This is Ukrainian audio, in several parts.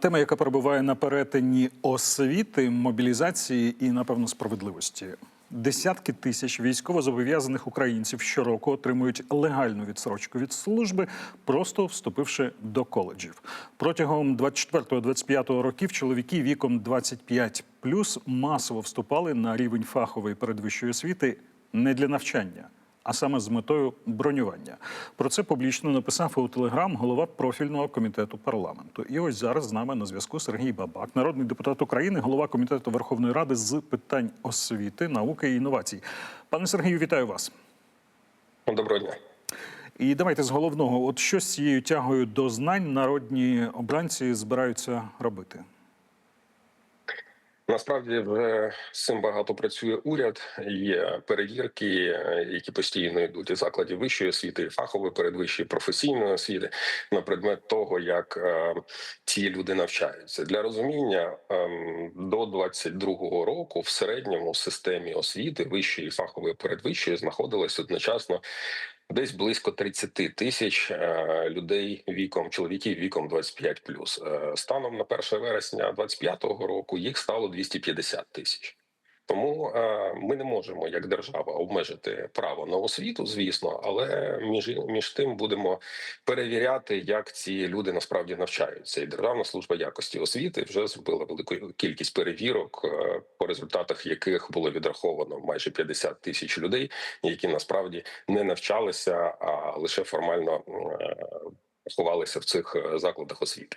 Тема, яка перебуває на перетині освіти, мобілізації і, напевно, справедливості. Десятки тисяч військовозобов'язаних українців щороку отримують легальну відсрочку від служби, просто вступивши до коледжів. Протягом 24-25 років чоловіки віком 25 масово вступали на рівень фахової передвищої освіти не для навчання а саме з метою бронювання. Про це публічно написав у телеграм голова профільного комітету парламенту. І ось зараз з нами на зв'язку Сергій Бабак, народний депутат України, голова комітету Верховної Ради з питань освіти, науки і інновацій. Пане Сергію, вітаю вас. Доброго дня. І давайте з головного: от що з цією тягою до знань народні обранці збираються робити. Насправді з цим багато працює уряд. Є перевірки, які постійно йдуть із закладів вищої освіти, фахової передвищої професійної освіти на предмет того, як е, ці люди навчаються. Для розуміння е, до 22-го року в середньому в системі освіти вищої фахової передвищої знаходилось одночасно. Десь близько 30 тисяч е, людей віком чоловіків віком 25+. плюс Станом на 1 вересня 25-го року їх стало 250 тисяч. Тому е, ми не можемо як держава обмежити право на освіту, звісно, але між між тим будемо перевіряти, як ці люди насправді навчаються. І Державна служба якості освіти вже зробила велику кількість перевірок, е, по результатах яких було відраховано майже 50 тисяч людей, які насправді не навчалися, а лише формально е, ховалися в цих е, закладах освіти.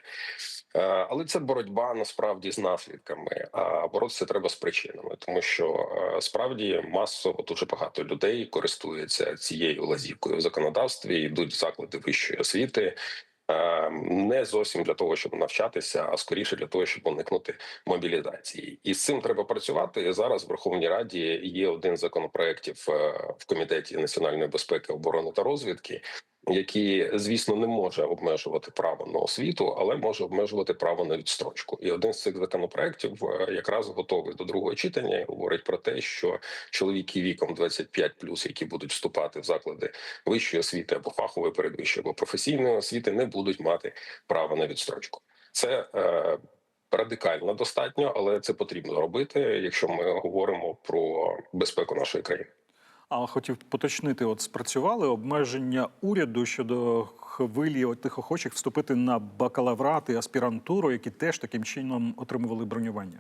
Е, Але це боротьба насправді з наслідками. А боротися треба з причинами, тому що е, справді масово дуже багато людей користуються цією лазівкою в законодавстві, йдуть в заклади вищої освіти. Не зовсім для того, щоб навчатися, а скоріше для того, щоб уникнути мобілізації, і з цим треба працювати. Зараз в Верховній Раді є один з в комітеті національної безпеки, оборони та розвідки, який, звісно, не може обмежувати право на освіту, але може обмежувати право на відстрочку. І один з цих законопроєктів е, якраз готовий до другого читання. і Говорить про те, що чоловіки віком 25+, які будуть вступати в заклади вищої освіти або фахової передвищої або професійної освіти, не будуть мати права на відстрочку. Це е, радикально достатньо, але це потрібно робити, якщо ми говоримо про безпеку нашої країни. А хотів поточнити: от спрацювали обмеження уряду щодо хвилі тих охочих вступити на бакалаврат і аспірантуру, які теж таким чином отримували бронювання.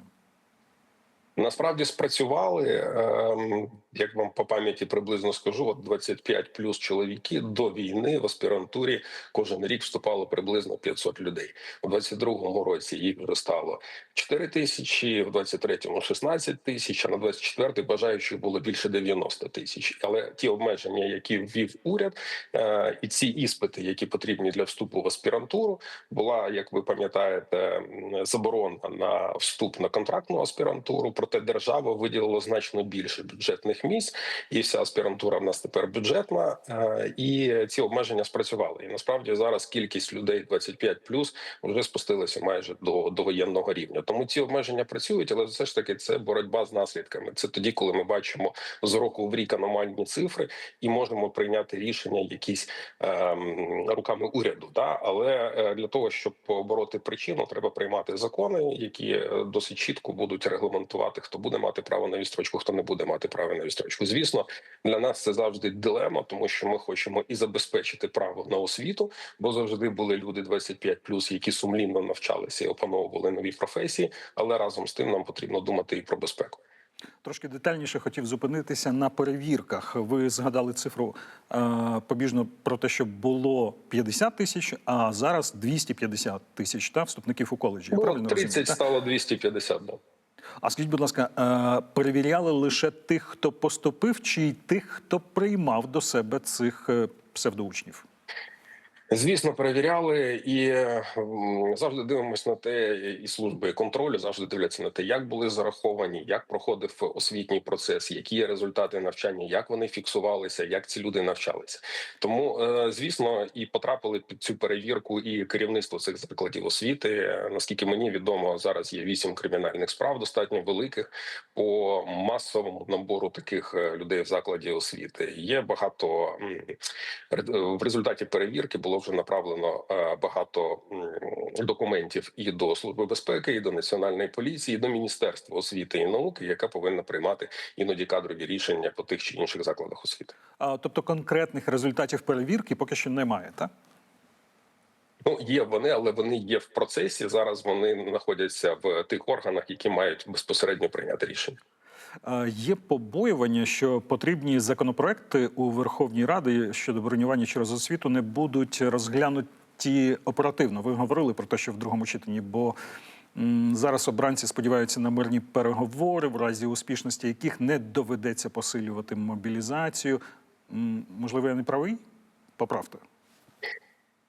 Насправді спрацювали, ем, як вам по пам'яті приблизно скажу, от 25 плюс чоловіки до війни в аспірантурі кожен рік вступало приблизно 500 людей. У 22-му році їх вже стало 4 тисячі, в 23-му 16 тисяч, а на 24-й бажаючих було більше 90 тисяч. Але ті обмеження, які ввів уряд, е, і ці іспити, які потрібні для вступу в аспірантуру, була, як ви пам'ятаєте, заборона на вступ на контрактну аспірантуру. Проте держава виділила значно більше бюджетних місць, і вся аспірантура в нас тепер бюджетна. е, І ці обмеження спрацювали. І насправді зараз кількість людей 25+, вже спустилася майже до, до воєнного рівня. Тому ці обмеження працюють, але все ж таки це боротьба з наслідками. Це тоді, коли ми бачимо з року в рік аномальні цифри і можемо прийняти рішення якісь ем, руками уряду. Да? Але е, для того, щоб побороти причину, треба приймати закони, які е, досить чітко будуть регламентувати, хто буде мати право на відстрочку, хто не буде мати право на відстрочку. Звісно, для нас це завжди дилема, тому що ми хочемо і забезпечити право на освіту, бо завжди були люди 25+, які сумлінно навчалися і опановували нові професії. Але разом з тим нам потрібно думати і про безпеку. Трошки детальніше хотів зупинитися на перевірках. Ви згадали цифру е, побіжно про те, що було 50 тисяч, а зараз 250 тисяч та вступників у коледжі. Я Було правильно 30 розумію? так? стало 250, да. А скажіть, будь ласка, е, перевіряли лише тих, хто поступив, чи й тих, хто приймав до себе цих е, псевдоучнів? Звісно, перевіряли і завжди дивимося на те, і служби контролю завжди дивляться на те, як були зараховані, як проходив освітній процес, які є результати навчання, як вони фіксувалися, як ці люди навчалися. Тому, е, звісно, і потрапили під цю перевірку і керівництво цих закладів освіти. Е, Наскільки мені відомо, зараз є вісім кримінальних справ, достатньо великих по масовому набору таких е, людей в закладі освіти. Є багато ре- в результаті перевірки було було вже направлено е, багато документів і до служби безпеки, і до національної поліції, і до міністерства освіти і науки, яка повинна приймати іноді кадрові рішення по тих чи інших закладах освіти. А, тобто конкретних результатів перевірки поки що немає, так? Ну, є вони, але вони є в процесі. Зараз вони знаходяться в тих органах, які мають безпосередньо прийняти рішення. Е, Є побоювання, що потрібні законопроекти у Верховній Раді щодо бронювання через освіту не будуть розглянуті оперативно. Ви говорили про те, що в другому читанні, бо зараз обранці сподіваються на мирні переговори, в разі успішності яких не доведеться посилювати мобілізацію. Можливо, я не правий? Поправте.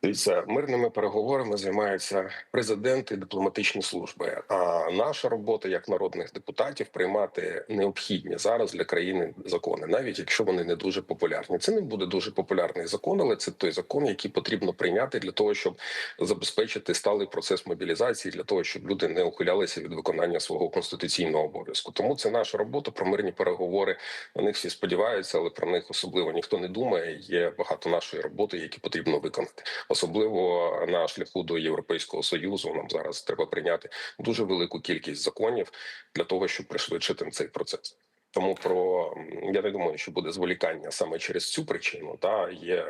Дивіться, мирними переговорами займаються президент і дипломатичні служби. А наша робота як народних депутатів приймати необхідні зараз для країни закони, навіть якщо вони не дуже популярні. Це не буде дуже популярний закон, але це той закон, який потрібно прийняти для того, щоб забезпечити сталий процес мобілізації, для того, щоб люди не ухилялися від виконання свого конституційного обов'язку. Тому це наша робота про мирні переговори. На них всі сподіваються, але про них особливо ніхто не думає. Є багато нашої роботи, які потрібно виконати особливо на шляху до Європейського союзу. Нам зараз треба прийняти дуже велику кількість законів для того, щоб пришвидшити цей процес. Тому про я не думаю, що буде зволікання саме через цю причину. Та є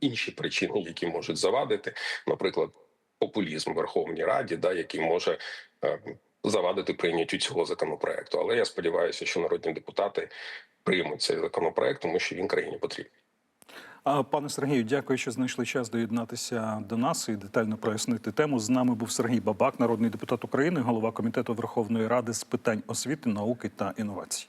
інші причини, які можуть завадити, наприклад, популізм в Верховній Раді, да, який може е, завадити прийняттю цього законопроекту. Але я сподіваюся, що народні депутати приймуть цей законопроект, тому що він країні потрібен. Пане Сергію, дякую, що знайшли час доєднатися до нас і детально прояснити тему. З нами був Сергій Бабак, народний депутат України, голова комітету Верховної Ради з питань освіти, науки та інновацій.